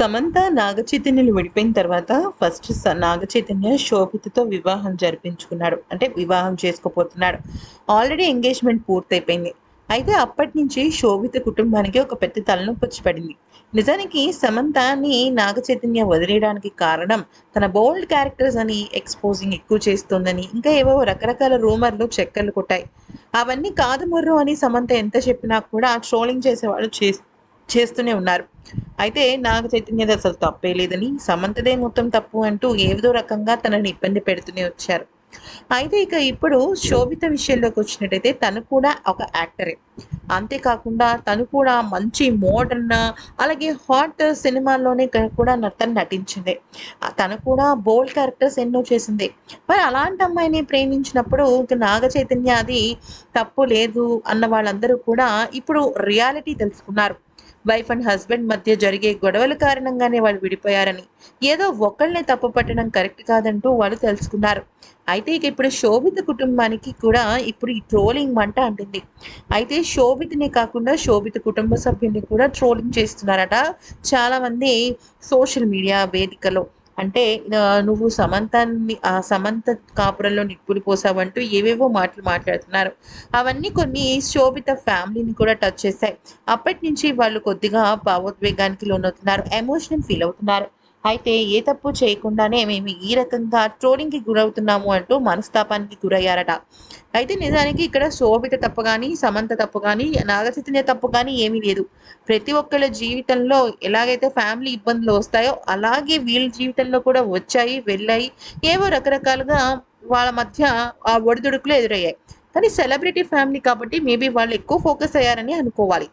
సమంత నాగచైతన్యులు విడిపోయిన తర్వాత ఫస్ట్ నాగచైతన్య శోభితతో వివాహం జరిపించుకున్నాడు. అంటే వివాహం చేసుకోపోతున్నాడు ఆల్రెడీ ఎంగేజ్మెంట్ పూర్తయిపోయింది. అయితే అప్పటి నుంచి శోభిత కుటుంబానికి ఒక పెద్ద తలనొప్పి వచ్చి పడింది. నిజానికి సమంతని నాగచైతన్య వదిలేయడానికి కారణం తన బోల్డ్ క్యారెక్టర్స్ అని ఎక్స్పోజింగ్ ఎక్కువ చేస్తుందని ఇంకా ఏవో రకరకాల రూమర్లు చెక్కలు కొట్టాయి. అవన్నీ కాదు ముర్రు అని సమంత ఎంత చెప్పినా కూడా ట్రోలింగ్ చేసేవాళ్ళు చేస్తూ చేస్తూనే ఉన్నారు. అయితే నాగ చైతన్యది అసలు తప్పే లేదని సమంతదే మొత్తం తప్పు అంటూ ఏదో రకంగా తనని ఇబ్బంది పెడుతూనే వచ్చారు. అయితే ఇక ఇప్పుడు శోభిత విషయంలోకి వచ్చినట్టయితే తను కూడా ఒక యాక్టరే. అంతేకాకుండా తను కూడా మంచి మోడర్న్ అలాగే హాట్ సినిమాల్లోనే కూడా నర్తన్ తను నటించింది. తను కూడా బోల్డ్ క్యారెక్టర్స్ ఎన్నో చేసింది. మరి అలాంటి అమ్మాయిని ప్రేమించినప్పుడు నాగ చైతన్య అది తప్పు లేదు అన్న వాళ్ళందరూ కూడా ఇప్పుడు రియాలిటీ తెలుసుకున్నారు. వైఫ్ అండ్ హస్బెండ్ మధ్య జరిగే గొడవల కారణంగానే వాళ్ళు విడిపోయారని. ఏదో ఒకళ్ళనే తప్పు పట్టడం కరెక్ట్ కాదంటూ వాళ్ళు తెలుసుకున్నారు. అయితే ఇక ఇప్పుడు శోభిత కుటుంబానికి కూడా ఇప్పుడు ఈ ట్రోలింగ్ మంట అంటుంది. అయితే శోభితనే కాకుండా శోభిత కుటుంబ సభ్యుల్ని కూడా ట్రోలింగ్ చేస్తున్నారట చాలామంది సోషల్ మీడియా వేదికలో. అంటే నువ్వు సమంతాన్ని ఆ సమంత కాపురంలో నిప్పులు పోసావంటూ ఏవేవో మాటలు మాట్లాడుతున్నారు. అవన్నీ కొన్ని శోభిత ఫ్యామిలీని కూడా టచ్ చేశాయి. అప్పటి నుంచి వాళ్ళు కొద్దిగా భావోద్వేగానికి లోనవుతున్నారు ఎమోషనల్ ఫీల్ అవుతున్నారు. అయితే ఏ తప్పు చేయకుండానే మేము ఈ రకంగా ట్రోలింగ్కి గురవుతున్నాము అంటూ మనస్తాపానికి గురయ్యారట. అయితే నిజానికి ఇక్కడ శోభిత తప్పు కానీ సమంత తప్పు కానీ నాగచైతన్య తప్పు కానీ ఏమీ లేదు. ప్రతి ఒక్కళ్ళ జీవితంలో ఎలాగైతే ఫ్యామిలీ ఇబ్బందులు వస్తాయో అలాగే వీళ్ళ జీవితంలో కూడా వచ్చాయి వెళ్ళాయి. ఏవో రకరకాలుగా వాళ్ళ మధ్య ఆ ఒడిదుడుకులు ఎదురయ్యాయి. కానీ సెలబ్రిటీ ఫ్యామిలీ కాబట్టి మేబీ వాళ్ళు ఎక్కువ ఫోకస్ అయ్యారని అనుకోవాలి.